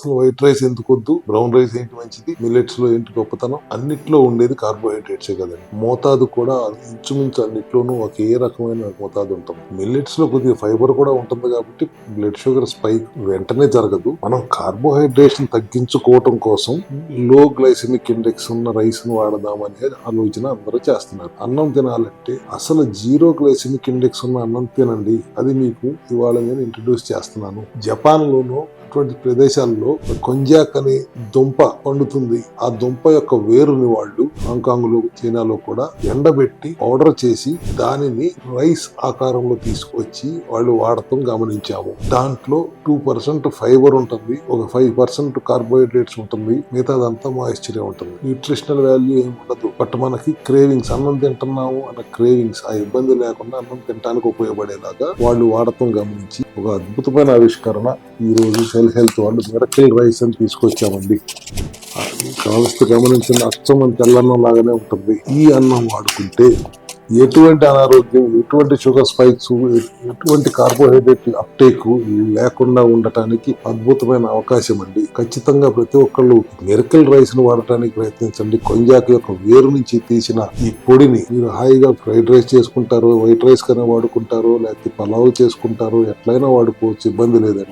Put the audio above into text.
అసలు white rice ఎందుకు వద్దు? బ్రౌన్ రైస్ ఏంటి మంచిది? మిల్లెట్స్లో ఏంటి గొప్పతనం? అన్నిట్లో ఉండేది కార్బోహైడ్రేట్సే కదండి. మోతాదు కూడా ఇంచుమించు అన్నిట్లోనూ ఒకే రకమైన మోతాదు ఉంటుంది మిల్లెట్స్లో కొద్దిగా ఫైబర్ కూడా ఉంటుంది కాబట్టి బ్లడ్ షుగర్ స్పైక్ వెంటనే జరగదు. మనం కార్బోహైడ్రేషన్ తగ్గించుకోవటం కోసం లో గ్లైసెమిక్ ఇండెక్స్ ఉన్న రైస్ను వాడదాం అనే ఆలోచన అందరూ చేస్తున్నారు. అన్నం తినాలంటే అసలు జీరో గ్లైసెమిక్ ఇండెక్స్ ఉన్న అన్నం తినండి. అది మీకు ఇవాళ నేను ఇంట్రడ్యూస్ చేస్తున్నాను. జపాన్ లోను అటువంటి ప్రదేశాల్లో కొంజాక్ అనే దుంప పండుతుంది. ఆ దుంప యొక్క వేరుని వాళ్ళు హాంకాంగ్లో చైనాలో కూడా ఎండబెట్టి పౌడర్ చేసి దానిని రైస్ ఆకారంలో తీసుకొచ్చి వాళ్ళు వాడటం గమనించాము. దాంట్లో టూ పర్సెంట్ ఫైబర్ ఉంటుంది. ఒక ఫైవ్ పర్సెంట్ కార్బోహైడ్రేట్స్ ఉంటుంది. మిగతాదంతా మాయిశ్చరే ఉంటుంది. న్యూట్రిషనల్ వాల్యూ ఏమి ఉండదు. బట్ మనకి క్రేవింగ్స్ అన్నం తింటున్నాము అన్న క్రేవింగ్స్ ఆ ఇబ్బంది లేకుండా అన్నం తినడానికి ఉపయోగపడేలాగా వాళ్ళు వాడటం గమనించి ఒక అద్భుతమైన ఆవిష్కరణ ఈ రోజు సెల్ హెల్త్ వాళ్ళు మిరకిల్ రైస్ అని తీసుకొచ్చామండి. ఆ, కావలసి గమనించిన అచ్చం మన తెల్లన్నం లాగానే ఉంటుంది. ఈ అన్నం వాడుకుంటే ఎటువంటి అనారోగ్యం ఎటువంటి షుగర్ స్పైక్స్ ఎటువంటి కార్బోహైడ్రేట్ అప్టేక్ లేకుండా ఉండటానికి అద్భుతమైన అవకాశం అండి ఖచ్చితంగా ప్రతి ఒక్కళ్ళు మిరకల్ రైస్ను వాడటానికి ప్రయత్నించండి. కొంజాక్ యొక్క వేరు నుంచి తీసిన ఈ పొడిని మీరు హాయిగా ఫ్రైడ్ రైస్ చేసుకుంటారు వైట్ రైస్ కన్నా వాడుకుంటారు లేకపోతే పలావ్ చేసుకుంటారు ఎట్లయినా వాడుకోవచ్చు. ఇబ్బంది లేదండి.